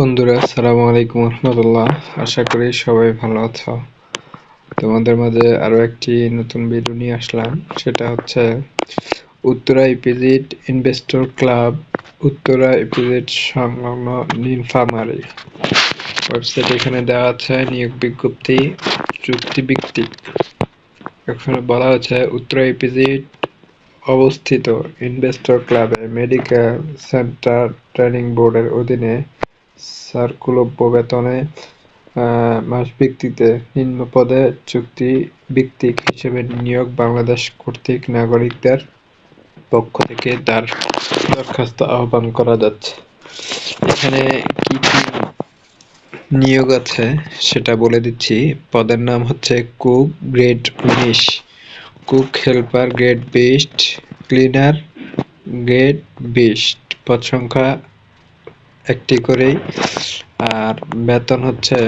বন্ধুরা, আসসালামু আলাইকুম রহমতুল্লাহ। আশা করি সবাই ভালো আছো। তোমাদের মাঝে আরও একটি নতুন ভিডিও নিয়ে আসলাম। সেটা হচ্ছে Uttara E P Z investor club Uttara E P Z সংলগ্ন নীলফামারী ওয়েবসাইট এখানে দেওয়া আছে নিয়োগ বিজ্ঞপ্তি, চুক্তি ভিত্তিক। এখানে বলা হচ্ছে উত্তরা ইপিজিট অবস্থিত ইনভেস্টর ক্লাবে মেডিকেল সেন্টার ট্রেনিং বোর্ডের অধীনে সার্কুলভ্য বেতনে মাস ভিত্তিতে নিম্ন পদে চুক্তি ভিত্তিক হিসেবে নিয়োগ বাংলাদেশ কর্তৃক নাগরিকদের পক্ষ থেকে তার দরখাস্ত আহ্বান করা যাচ্ছে। এখানে কি কি নিয়োগ আছে সেটা বলে দিচ্ছি। পদের নাম হচ্ছে কুক গ্রেড উনিশ। কুক হেল্পার গ্রেড বিস্ট ক্লিনার গ্রেড বিস্ট পদ সংখ্যা একটি করেই। আর বেতন হচ্ছে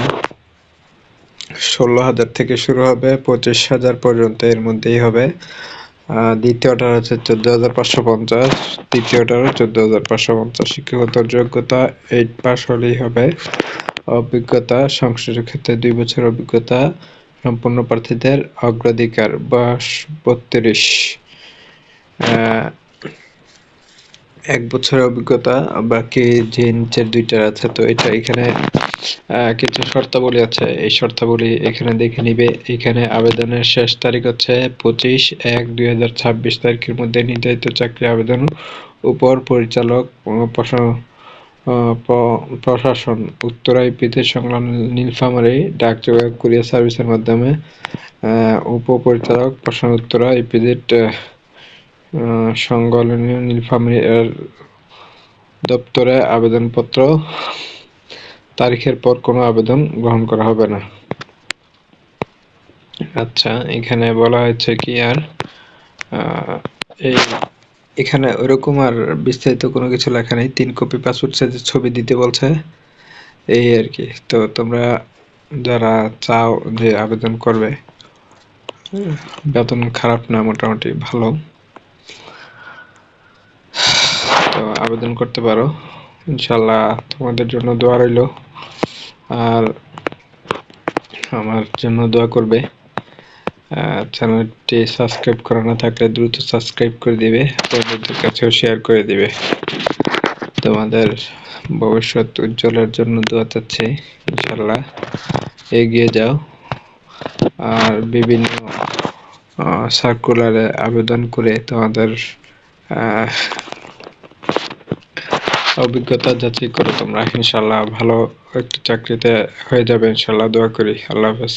ষোলো হাজার থেকে শুরু হবে, পঁচিশ হাজার পর্যন্ত এর মধ্যেই হবে। দ্বিতীয়টা হচ্ছে চোদ্দ হাজার পাঁচশো পঞ্চাশ তৃতীয়টা চোদ্দ হাজার পাঁচশো পঞ্চাশ। শিক্ষাগত যোগ্যতা এইট পাস হলেই হবে। অভিজ্ঞতা, সংশ্লিষ্ট ক্ষেত্রে দুই বছর অভিজ্ঞতা, সম্পূর্ণ প্রার্থীদের অগ্রাধিকার, বয়স বত্রিশ। এক বছরের অভিজ্ঞতা বাকি যে নিচের দুইটার আছে, তো এটা এখানে কিছু শর্তাবলী আছে। এই শর্তাবলী এখানে দেখে নিবে। এখানে আবেদনের শেষ তারিখ হচ্ছে পঁচিশ এক দুই হাজার ছাব্বিশ তারিখের মধ্যে নির্ধারিত চাকরি আবেদন উপর পরিচালক প্রশাসন উত্তরায় পিতে সংলগ্ন নীলফামারী, ডাক যোগাযোগ, কুরিয়ার সার্ভিসের মাধ্যমে উপপরিচালক প্রশাসন উত্তরা ইপিজেড সংলগ্ন নীলফামারী এর দপ্তরে আবেদনপত্র, তারিখের পর কোনো আবেদন গ্রহণ করা হবে না। আচ্ছা এখানে বলা হয়েছে কি আর এই এখানে ওরকম আর বিস্তারিত কোনো কিছু লেখা নেই। তিন কপি পাসপোর্ট সাইজের ছবি দিতে বলছে। এই আর কি। তো তোমরা যারা চাও যে আবেদন করবে, বেতন খারাপ না, মোটামুটি ভালো তো আবেদন করতে পারো। ইনশাল্লাহ তোমাদের জন্য দোয়া রইল। আর আমার জন্য দোয়া করবে। চ্যানেলটি সাবস্ক্রাইব করা না থাকলে দ্রুত সাবস্ক্রাইব করে দিবে, বন্ধুদের কাছেও শেয়ার করে দিবে। তোমাদের ভবিষ্যৎ উজ্জ্বলের জন্য দোয়া চাচ্ছি ইনশাল্লাহ এগিয়ে যাও। আর বিভিন্ন সার্কুলারে আবেদন করে তোমাদের অভিজ্ঞতা যাচাই করো তোমরা ইনশাল্লাহ ভালো একটা চাকরিতে হয়ে যাবে ইনশাল্লাহ দোয়া করি। আল্লাহ হাফেজ।